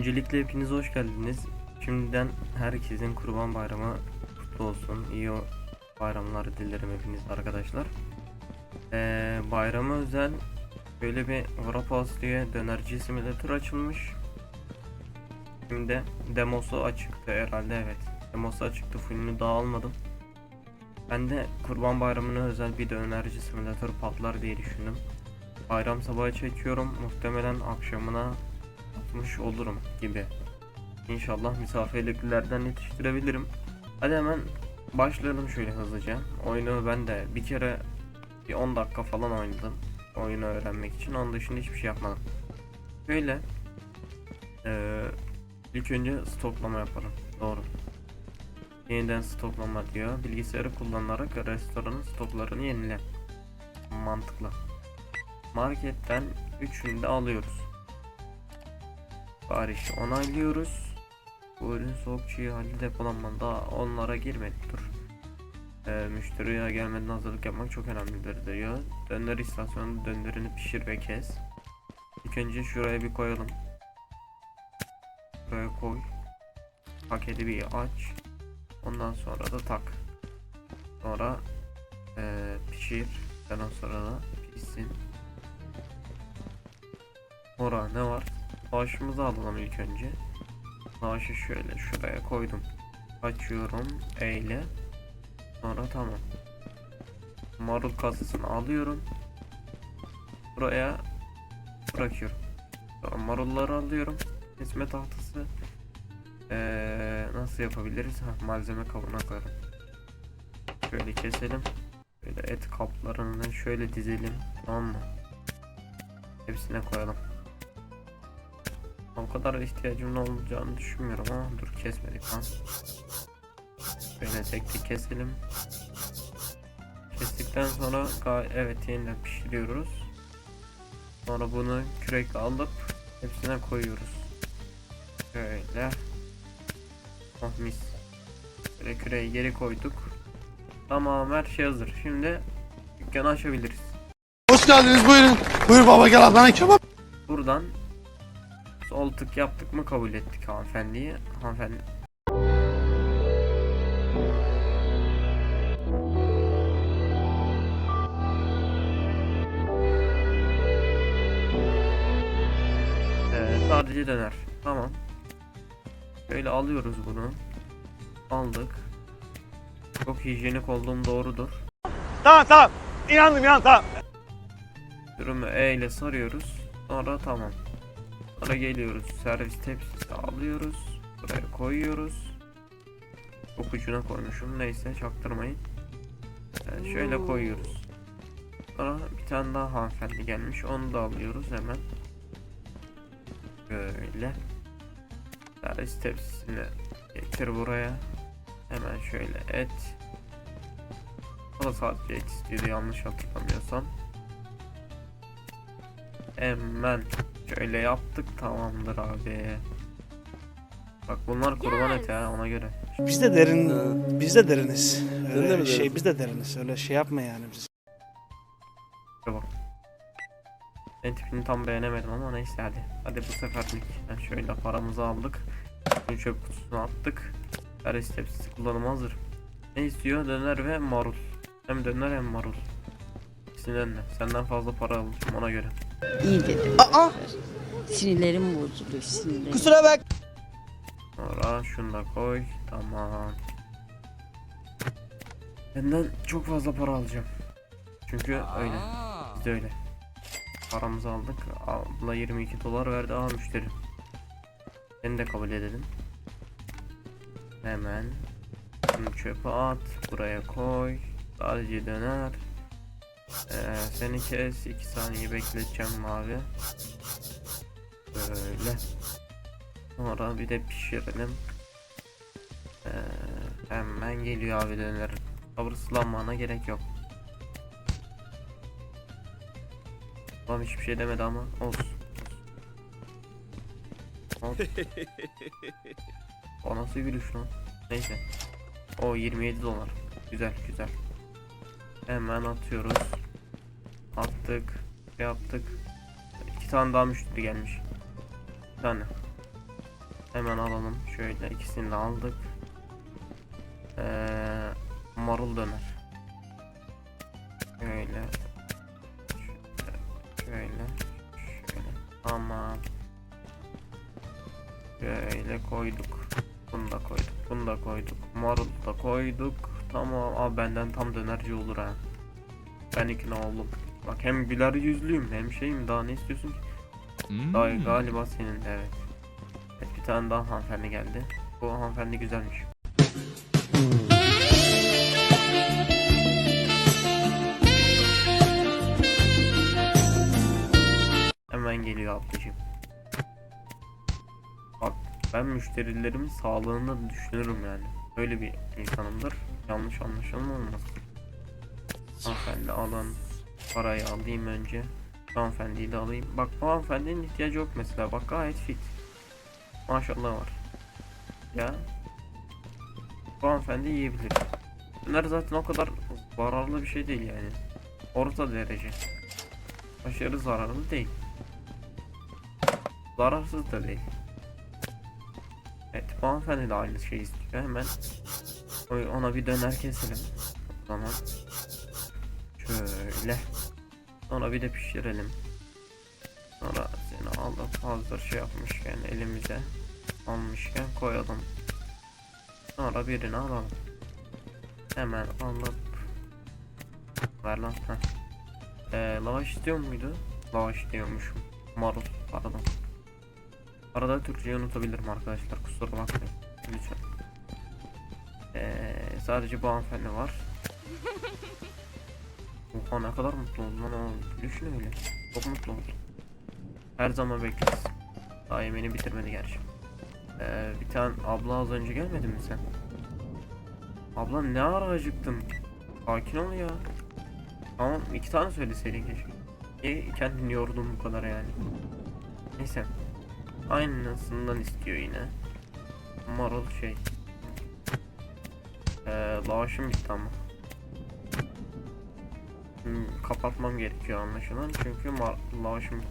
Öncelikle hepiniz hoş geldiniz. Şimdiden herkesin Kurban Bayramı kutlu olsun. İyi bayramlar dilerim hepiniz arkadaşlar. Ee, bayrama özel böyle bir Wrapaus diye dönerci simülatör açılmış. Şimdi demosu açıktı herhalde evet. Demosu açıktı fullünü daha almadım. Ben de Kurban Bayramı'na özel bir dönerci simülatör patlar diye düşündüm. Bayram sabahı çekiyorum. Muhtemelen akşamına atmış olurum gibi. İnşallah misafirliklerden yetiştirebilirim. Hadi hemen başlayalım şöyle hızlıca. Oyunu ben de bir kere bir 10 dakika falan oynadım. Oyunu öğrenmek için. Onun dışında hiçbir şey yapmadım. Böyle eee, ilk önce stoklama yapalım. Doğru. Yeniden stoklama diyor. Bilgisayarı kullanarak restoranın stoklarını yenile. Mantıklı. Marketten üçünü de alıyoruz. Siparişi onaylıyoruz. Bu ürün soğuk çiğ halde depolanmadan daha onlara girmedik dur. Ee, müşteriye gelmeden hazırlık yapmak çok önemlidir diyor. Döner istasyonunda dönerini pişir ve kes. İlk önce şuraya bir koyalım. Buraya koy. Paketi bir aç. Ondan sonra da tak. Sonra eee, pişir. Ondan sonra da pişsin. Ora ne var? Lavaşımızı alalım ilk önce. Lavaşı şöyle şuraya koydum. Açıyorum. E ile. Sonra tamam. Marul kasasını alıyorum. Buraya bırakıyorum. Sonra marulları alıyorum. Kesme tahtası. Ee, nasıl yapabiliriz? Ha, malzeme koyalım. Şöyle keselim. Böyle et kaplarını şöyle dizelim. Tamam mı? Hepsine koyalım. O kadar ihtiyacımın olacağını düşünmüyorum ama dur kesmedik lan. Böyle tek tek keselim. Kestikten sonra evet yeniden pişiriyoruz. Sonra bunu kürekle alıp hepsine koyuyoruz. Şöyle. Oh mis. Böyle küreği geri koyduk. Tamam her şey hazır. Şimdi dükkanı açabiliriz. Hoş geldiniz buyurun. Buyur baba gel Adana kebap. Buradan sol tık yaptık mı kabul ettik hanımefendiyi. Hanımefendi Ee, sadece döner. Tamam. Böyle alıyoruz bunu. Aldık. Çok hijyenik olduğum doğrudur. Tamam tamam. İnandım inan tamam. Durumu E ile sarıyoruz. Sonra tamam. Sonra geliyoruz. Servis tepsisi alıyoruz. Buraya koyuyoruz. Çok ucuna koymuşum. Neyse çaktırmayın. Yani şöyle koyuyoruz. Sonra bir tane daha hanımefendi gelmiş. Onu da alıyoruz hemen. Böyle. Servis tepsisini getir buraya. Hemen şöyle et. O da sadece et istiyordu yanlış hatırlamıyorsam. Hemen şöyle yaptık tamamdır abi. Bak bunlar kurban eti ha ona göre. Biz de derin, biz de deriniz. de Öyle mi şey, biz de deriniz. Öyle şey yapma yani biz. Bak. Ben tipini tam beğenemedim ama neyse hadi. Hadi bu seferlik. Yani şöyle paramızı aldık. Bunu çöp kutusuna attık. Her tepsisi kullanıma hazır. Ne istiyor? Döner ve marul. Hem döner hem marul. De. Senden fazla para alacağım ona göre. İyi dedim. Aa Sinirlerim bozuluyor sinirlerim. kusura bak. Sonra şunu da koy. Tamam. Benden çok fazla para alacağım. Çünkü öyle. Biz de öyle. Paramızı aldık. Abla 22 dolar verdi. Aa müşteri. Seni de kabul edelim. Hemen. Şunu çöpe at. Buraya koy. Sadece döner. Ee, seni kes. 2 saniye bekleteceğim abi. Böyle. Sonra bir de pişirelim. Ee, hemen geliyor abi döner. Sabırsızlanmana gerek yok. Tamam hiçbir şey demedi ama olsun. Olsun. o nasıl gülüş lan? Neyse. O 27 dolar. Güzel güzel. Hemen atıyoruz. Attık. Yaptık. İki tane daha müşteri gelmiş. Bir tane. Hemen alalım. Şöyle ikisini de aldık. Ee, marul döner. Şöyle. Şöyle. Şöyle. Şöyle. Tamam. Şöyle koyduk. Bunu da koyduk. Bunu da koyduk. Marul da koyduk. Tamam. Abi benden tam dönerci olur ha. Ben ikna oldum. Bak hem güler yüzlüyüm hem şeyim daha ne istiyorsun ki? Daha galiba senin evet. Evet bir tane daha hanımefendi geldi. Bu hanımefendi güzelmiş. Hemen geliyor ablacığım. Bak ben müşterilerimin sağlığını düşünürüm yani. Böyle bir insanımdır. Yanlış anlaşılma olmasın. Hanımefendi alın. Parayı alayım önce. Hanımefendiyi de alayım. Bak bu hanımefendinin ihtiyacı yok mesela. Bak gayet fit. Maşallah var. Ya. Bu hanımefendi yiyebilir. Bunlar zaten o kadar zararlı bir şey değil yani. Orta derece. Aşırı zararlı değil. Zararsız da değil. Evet bu hanımefendi de aynı şey istiyor. Hemen ona bir döner keselim. O zaman şöyle. Sonra bir de pişirelim. Sonra seni alıp hazır şey yapmışken elimize almışken koyalım. Sonra birini alalım. Hemen alıp ver lan. Heh. Ee, lavaş istiyor muydu? Lavaş diyormuşum. Marul pardon. Arada Türkçeyi unutabilirim arkadaşlar kusura bakmayın. Lütfen. Ee, sadece bu hanımefendi var. Oha ne kadar mutlu oldum lan o gülüşün öyle. Çok mutlu oldum. Her zaman bekleriz. Daha yemeğini bitirmedi gerçi. Ee, bir tane abla az önce gelmedi mi sen? Abla ne ara acıktın? Sakin ol ya. Tamam iki tane söyleseydin keşke. Niye kendini yordun bu kadar yani? Neyse. Aynısından istiyor yine. Marul şey. Ee, lavaşım bitti ama. Hmm, kapatmam gerekiyor anlaşılan çünkü lavaşım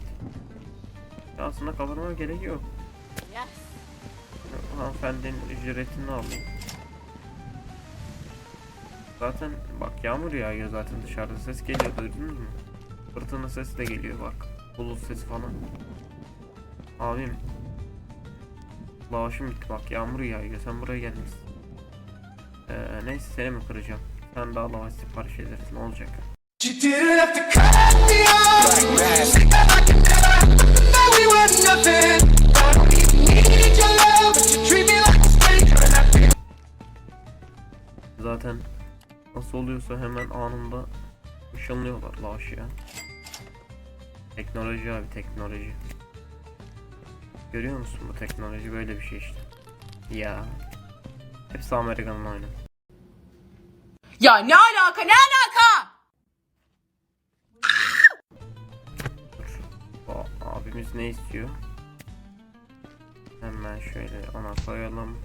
aslında kapatmama gerek yok. Hanımefendinin ücretini alayım. Zaten bak yağmur yağıyor zaten dışarıda ses geliyor duydunuz mu? Fırtına sesi de geliyor bak. Bulut sesi falan. Abim. Lavaşım bitti bak yağmur yağıyor sen buraya gelmişsin. Ee, neyse seni mi kıracağım? Sen daha lavaş sipariş edersin olacak? You didn't have to cut me off. Said that I could never know we were nothing. I don't even need your love, but you treat me like a stranger, and I feel Zaten nasıl oluyorsa hemen anında ışınlıyorlar lavaşı ya. Teknoloji abi teknoloji. Görüyor musun bu teknoloji böyle bir şey işte. Ya. Hepsi Amerikan'ın oyunu. Ya ne alaka ne alaka? Abimiz ne istiyor? Hemen şöyle ona koyalım.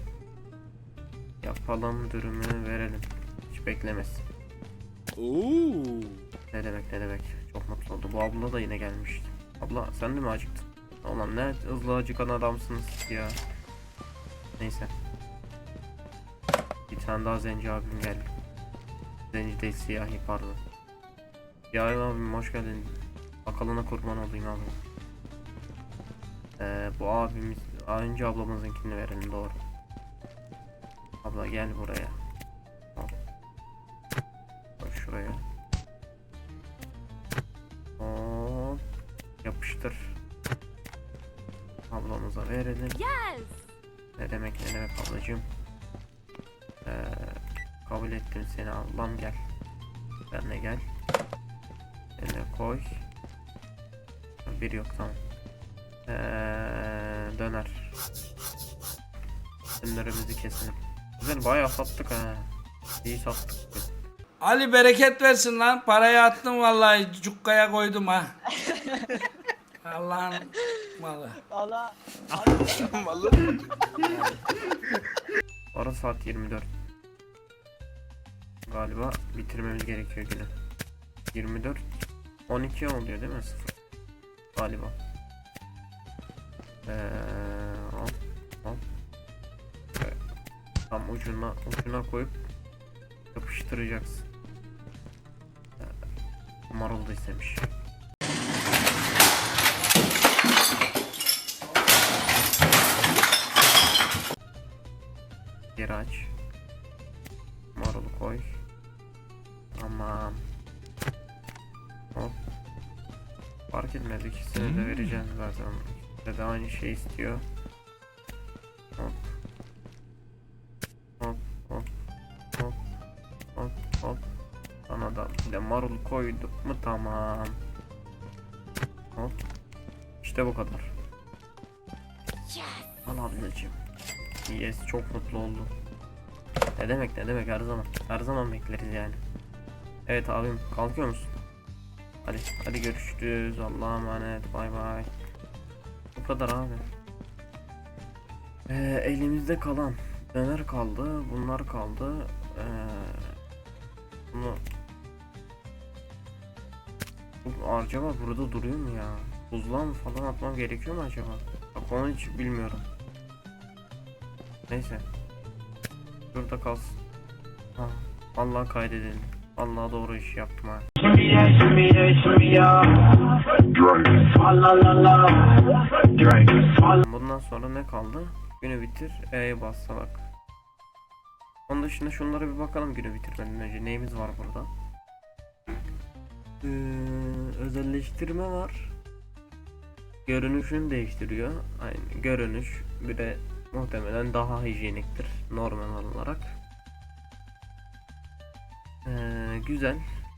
Yapalım dürümü verelim. Hiç beklemesin. Ne demek ne demek. Çok mutlu oldu. Bu abla da yine gelmişti. Abla sen de mi acıktın? Ulan ne hızlı acıkan adamsınız ya. Neyse. Bir tane daha zenci abim geldi. Zenci değil siyahi pardon. Siyahi abim hoş geldin. Akalına kurban olayım abi. Ee, bu abimiz önce ablamızınkini verelim doğru. Abla gel buraya. Al. Koy şuraya. Hop. Yapıştır. Ablamıza verelim. Ne demek ne demek ablacığım. Ee, kabul ettim seni ablam gel. Ben de gel. Seni koy. Bir yok tamam. Ee, döner. Dönerimizi keselim. Güzel bayağı sattık ha. İyi sattık. Ali bereket versin lan. Parayı attım vallahi cukkaya koydum ha. Allah'ın malı. Ara saat 24. Galiba bitirmemiz gerekiyor günü. 24 12 oluyor değil mi? 0. Galiba. Ee, hop, hop. tam ucuna ucuna koyup yapıştıracaksın. Ee, Marul da istemiş. Geri aç. Marulu koy. Tamam. Hop. Fark etmez ikisini de vereceğim zaten. İkisi de aynı şey istiyor. Hop. Hop hop hop hop hop. Sana da bir de marul koyduk mu tamam. Hop. İşte bu kadar. Al ablacığım. Yes çok mutlu oldum. Ne demek ne demek her zaman. Her zaman bekleriz yani. Evet abim kalkıyor musun? Hadi hadi görüşürüz. Allah'a emanet. Bay bay. Kadar abi. Ee, elimizde kalan döner kaldı. Bunlar kaldı. Ee, bunu Bu acaba burada duruyor mu ya? Buzluğa mı falan atmam gerekiyor mu acaba? Bak onu hiç bilmiyorum. Neyse. Şurada kalsın. Ha, Allah kaydedelim. Allah doğru iş yaptım ha. Bundan sonra ne kaldı? Günü bitir. E'ye bassa bak. Onun dışında şunlara bir bakalım günü bitirmeden önce. Neyimiz var burada? Ee, özelleştirme var. Görünüşünü değiştiriyor. Aynı görünüş bir de muhtemelen daha hijyeniktir normal olarak. Ee, güzel.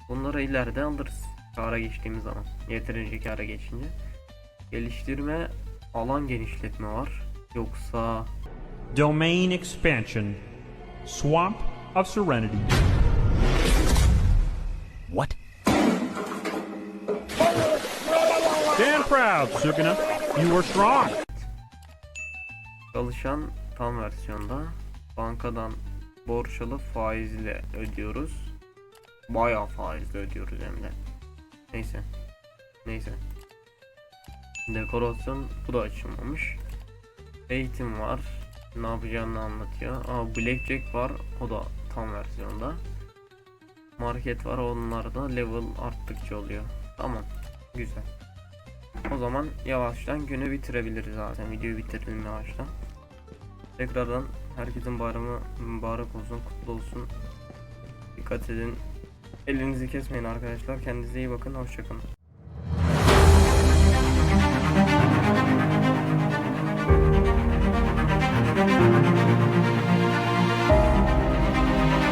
Bunları ileride alırız. Kara geçtiğimiz zaman. Yeterince kara geçince. Geliştirme alan genişletme var. Yoksa Domain expansion. Swamp of Serenity. What? Stand proud, Sukuna. You are strong. çalışan tam versiyonda bankadan borç alıp faizle ödüyoruz. Bayağı faizle ödüyoruz hem de. Neyse. Neyse. Dekorasyon bu da açılmamış. Eğitim var. Ne yapacağını anlatıyor. Aa Blackjack var. O da tam versiyonda. Market var. Onlar da level arttıkça oluyor. Tamam. Güzel. O zaman yavaştan günü bitirebiliriz zaten. Videoyu bitirelim yavaştan. Tekrardan herkesin bayramı mübarek olsun, kutlu olsun. Dikkat edin. Elinizi kesmeyin arkadaşlar. Kendinize iyi bakın. Hoşçakalın.